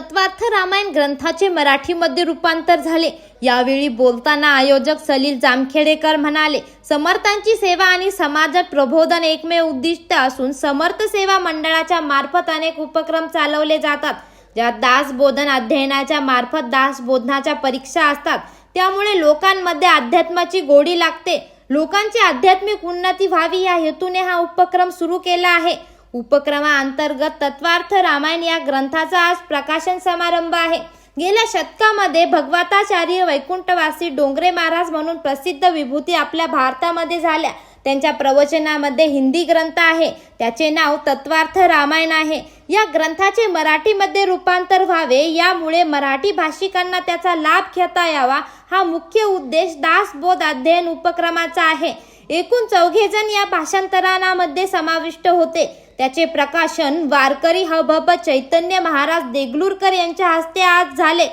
तत्वार्थ रामायण ग्रंथाचे मराठीमध्ये रूपांतर झाले. यावेळी बोलताना आयोजक सलील जामखेडेकर म्हणाले समर्थांची सेवा आणि समाजात प्रबोधन एकमेव उद्दिष्ट असून समर्थ सेवा मंडळाच्या मार्फत अनेक उपक्रम चालवले जातात. ज्यात दासबोधन अध्ययनाच्या मार्फत दासबोधनाच्या परीक्षा असतात. त्यामुळे लोकांमध्ये अध्यात्माची गोडी लागते. लोकांची आध्यात्मिक उन्नती व्हावी या हेतूने हा उपक्रम सुरू केला आहे. उपक्रमाअंतर्गत तत्वार्थ रामायण या ग्रंथाचा आज प्रकाशन समारंभ आहे. गेल्या शतकामध्ये भगवताचार्य वैकुंठवासी डोंगरे महाराज म्हणून प्रसिद्ध विभूती आपल्या भारतामध्ये झाल्या. त्यांच्या प्रवचनामध्ये हिंदी ग्रंथ आहे. त्याचे नाव तत्वार्थ रामायण आहे. या ग्रंथाचे मराठीमध्ये रूपांतर व्हावे यामुळे मराठी भाषिकांना त्याचा लाभ घेता यावा हा मुख्य उद्देश दासबोध अध्ययन उपक्रमाचा आहे. एकूण चौघे जण या भाषांतरणामध्ये समाविष्ट होते. त्याचे प्रकाशन वारकरी हबहब चैतन्य महाराज देगलूरकर यांच्या हस्ते आज झाले.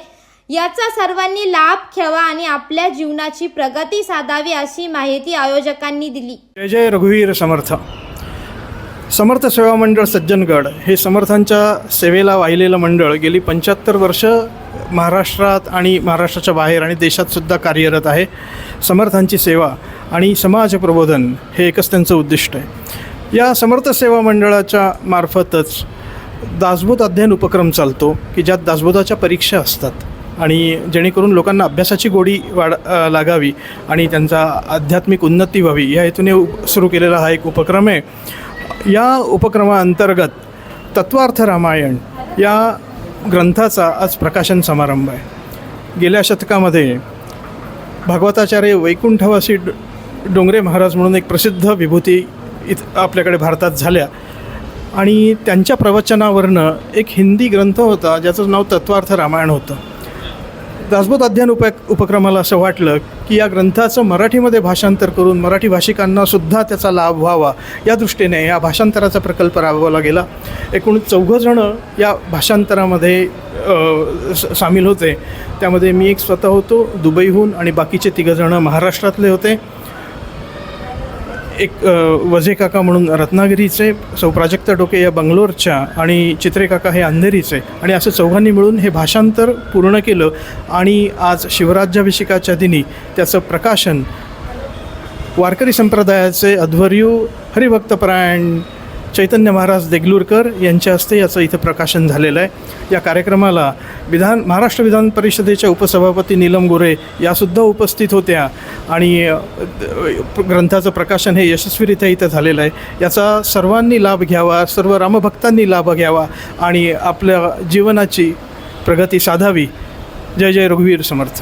याचा सर्वांनी लाभ घ्यावा आणि आपल्या जीवनाची प्रगती साधावी अशी माहिती आयोजकांनी दिली. जय जय रघुवीर समर्थ. समर्थ सेवा मंडळ सज्जनगड हे समर्थांच्या सेवेला वाहिलेलं मंडळ गेली पंच्याहत्तर वर्ष महाराष्ट्रात आणि महाराष्ट्राच्या बाहेर आणि देशातसुद्धा कार्यरत आहे. समर्थांची सेवा आणि समाज प्रबोधन हे एकच त्यांचं उद्दिष्ट आहे. या समर्थ सेवा मंडळाच्या मार्फतच दासबोध अध्ययन उपक्रम चालतो की ज्यात दासबोधाच्या परीक्षा असतात. आणि जेणेकरून लोकांना अभ्यासाची गोडी वाढ लागावी आणि त्यांचा आध्यात्मिक उन्नती व्हावी या हेतूने सुरू केलेला हा एक उपक्रम आहे. या उपक्रमाअंतर्गत तत्वार्थ रामायण या ग्रंथाचा आज प्रकाशन समारंभ आहे. गेल्या शतकामध्ये भागवताचार्य वैकुंठवासी डोंगरे महाराज म्हणून एक प्रसिद्ध विभूती इथं आपल्याकडे भारतात झाल्या. आणि त्यांच्या प्रवचनावरनं एक हिंदी ग्रंथ होता ज्याचं नाव तत्वार्थ रामायण होतं. दासबोध अध्ययन उप उपक्रमाला असं वाटलं की या ग्रंथाचं मराठीमध्ये भाषांतर करून मराठी भाषिकांना सुद्धा त्याचा लाभ व्हावा. या दृष्टीने या भाषांतराचा प्रकल्प राबवला गेला. एकूण चौघंजणं या भाषांतरामध्ये स- सामील होते. त्यामध्ये मी एक स्वतः होतो दुबईहून आणि बाकीचे तिघंजणं महाराष्ट्रातले होते. एक वझे काका म्हणून रत्नागिरीचे सौ प्राजक्त डोके या बंगलोरच्या आणि चित्रे काका हे अंधेरीचे आणि असं चौघांनी मिळून हे भाषांतर पूर्ण केलं आणि आज शिवराज्याभिषेकाच्या दिनी त्याचं प्रकाशन वारकरी संप्रदायाचे अध्वर्यू हरिभक्तपरायण चैतन्य महाराज देगलूरकर यांच्या हस्ते याचं इथं प्रकाशन झालेलं आहे. या कार्यक्रमाला विधान महाराष्ट्र विधान परिषदेच्या उपसभापती नीलम गोरे यासुद्धा उपस्थित होत्या. आणि ग्रंथाचं प्रकाशन हे यशस्वीरित्या इथं झालेलं आहे. याचा सर्वांनी लाभ घ्यावा सर्व रामभक्तांनी लाभ घ्यावा आणि आपल्या जीवनाची प्रगती साधावी. जय जय रघुवीर समर्थ.